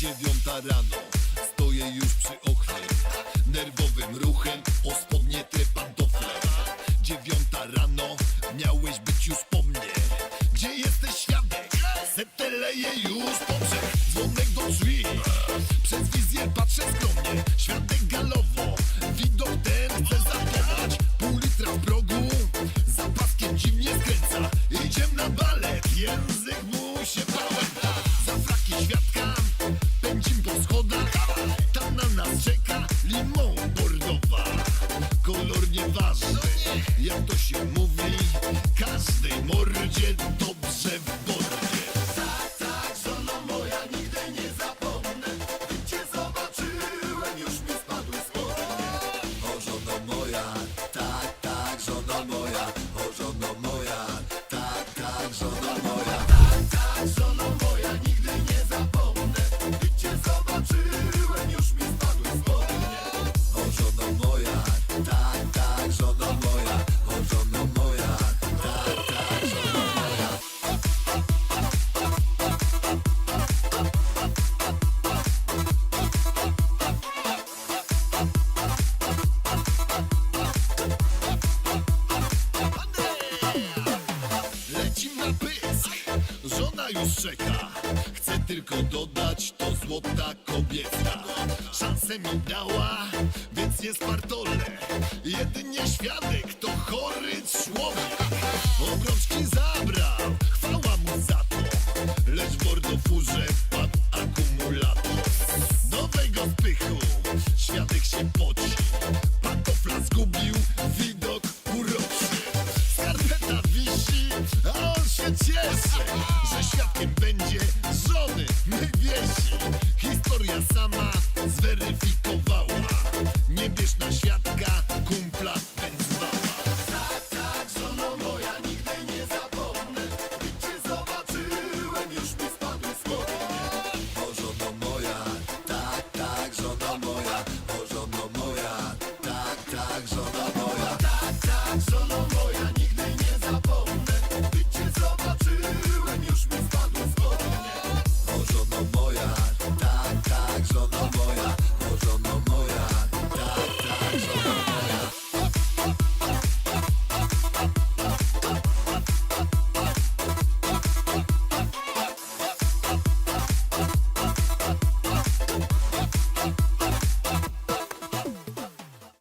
Dziewiąta rano, stoję już przy oknie. Nerwowym ruchem o spodnie te pantofle. Dziewiąta rano, miałeś być już po mnie. Gdzie jesteś świadek? Setę leje już Dzwonek do drzwi. Przez wizjer patrzę skromnie. Świadek galowo. Widok ten chce zatonać Pół litra w progu. Za paskiem dziwnie skręca. Idziem na balet. Język mu się pałęta Chcę tylko dodać, to złota kobieta Szansę mi dała, więc nie spartolę Jedynie świadek to chory człowiek. Obrączki zabrał, chwała mu za to. Lecz w mordofurze wpadł akumulator. Nowego wpychu, świadek się poci. Pantofla zgubił, widać zawsze Że świadkiem będzie żony My wiesi Historia sama zweryfikowała. Nie bierz na świadka